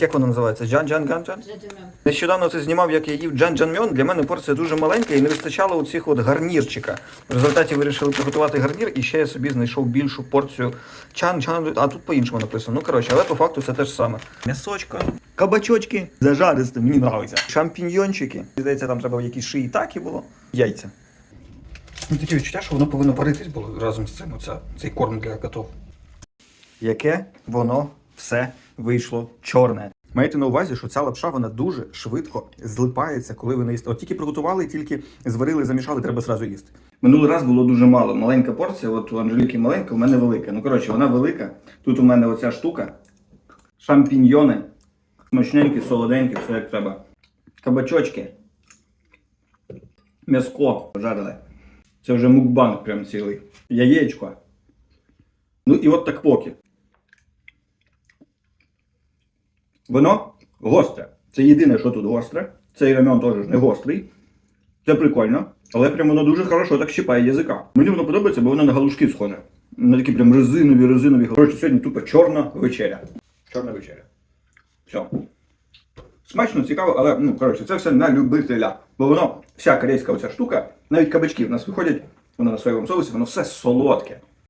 Як воно називається? Джан Джан Ган Джан? Нещодавно це знімав, як я їв джан джан мьон. Для мене порція дуже маленька і не вистачало у цих от гарнірчика. В результаті вирішили приготувати гарнір, і ще я собі знайшов більшу порцію чан чан, а тут по-іншому написано. Ну коротше, але по факту це те ж саме. М'ясочко, кабачочки, зажаристе, мені подобається. Шампіньйончики. Здається, там треба якісь шиїтаки було. Яйця. Ну, таке відчуття, що воно повинно паритись було разом з цим. Оце, цей корм для котов. Яке воно все вийшло чорне. Маєте на увазі, що ця лапша вона дуже швидко злипається, коли ви не їсте. От тільки приготували, тільки зварили, замішали, треба зразу їсти. Минулий раз було дуже мало. Маленька порція, от у Анжеліки маленька, у мене велика. Ну коротше, вона велика. Тут у мене оця штука, шампіньйони, смачненькі, солоденькі, все як треба. Кабачочки, м'яско жарили. Це вже мукбанг прям цілий. Яєчко. Ну і от так поки. Воно гостре. Це єдине, що тут гостре. Цей рамен теж не гострий. Це прикольно. Але прям воно дуже хорошо так щипає язика. Мені воно подобається, бо воно на галушки схоже. На такі прям резинові, резинові. Коротше, сьогодні тупо чорна вечеря. Чорна вечеря. Все. Смачно, цікаво, але ну коротше, це все на любителя. Бо воно, вся корейська оця штука, навіть кабачки в нас виходять, воно на соєвому соусі, воно все солодке.